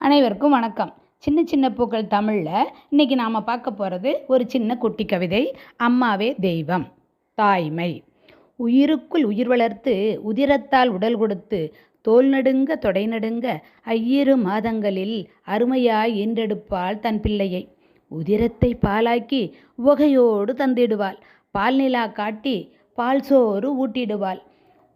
அனைவருக்கும் வணக்கம். சின்ன சின்ன பூக்கள் தமிழில். இன்றைக்கி நாம் பார்க்க போகிறது ஒரு சின்ன குட்டி கவிதை அம்மாவே தெய்வம் தாய்மை. உயிருக்குள் உயிர் வளர்த்து உதிரத்தால் உடல் கொடுத்து தோல் நடுங்க தொடை நடுங்க ஐயிரு மாதங்களில் அருமையாய் ஈன்றெடுப்பாள் தன் பிள்ளையை. உதிரத்தை பாலாக்கி உவகையோடு தந்திடுவாள். பால் நிலா காட்டி பால் சோறு ஊட்டிடுவாள்.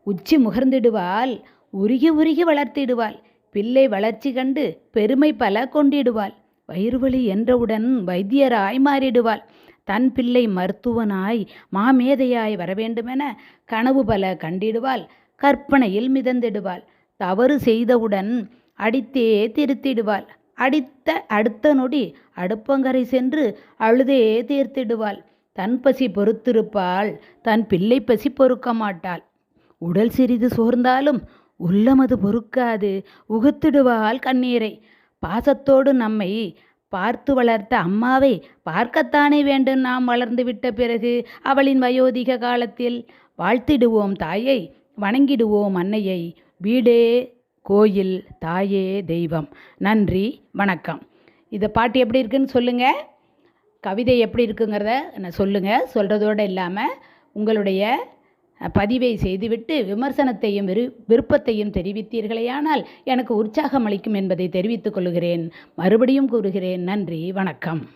உச்சி முகர்ந்திடுவாள். உருகி உருகி வளர்த்திடுவாள். பிள்ளை வளர்ச்சி கண்டு பெருமை பல கொண்டிடுவாள். வயிறுவலி என்றவுடன் வைத்தியராய் மாறிடுவாள். தன் பிள்ளை மருத்துவனாய் மாமேதையாய் வரவேண்டுமென கனவு பல கண்டிடுவாள். கற்பனையில் மிதந்திடுவாள். தவறு செய்தவுடன் அடித்தே திருத்திடுவாள். அடித்த அடுத்த நொடி அடுப்பங்கரை சென்று அழுதே தீர்த்திடுவாள். தன் பசி பொறுத்திருப்பாள். தன் பிள்ளை பசி பொறுக்க மாட்டாள். உடல் சிறிது சோர்ந்தாலும் உள்ளமது பொறுக்காது உகுத்திடுவாள் கண்ணீரை. பாசத்தோடு நம்மை பார்த்து வளர்த்த அம்மாவை பார்க்கத்தானே வேண்டும் நாம் வளர்ந்து விட்ட பிறகு அவளின் வயோதிக காலத்தில். வாழ்த்திடுவோம் தாயை வணங்கிடுவோம் அன்னையை. வீடே கோயில் தாயே தெய்வம். நன்றி வணக்கம். இந்த பாட்டு எப்படி இருக்குன்னு சொல்லுங்கள் கவிதை எப்படி இருக்குங்கிறத நான் சொல்லுங்கள் சொல்கிறதோடு இல்லாமல் உங்களுடைய பதிவை செய்துவிட்டு விமர்சனத்தையும் விரு விருப்பத்தையும் தெரிவித்தீர்களேயானால் எனக்கு உற்சாகம் அளிக்கும் என்பதை தெரிவித்துக் கொள்கிறேன். மறுபடியும் கூறுகிறேன். நன்றி. வணக்கம்.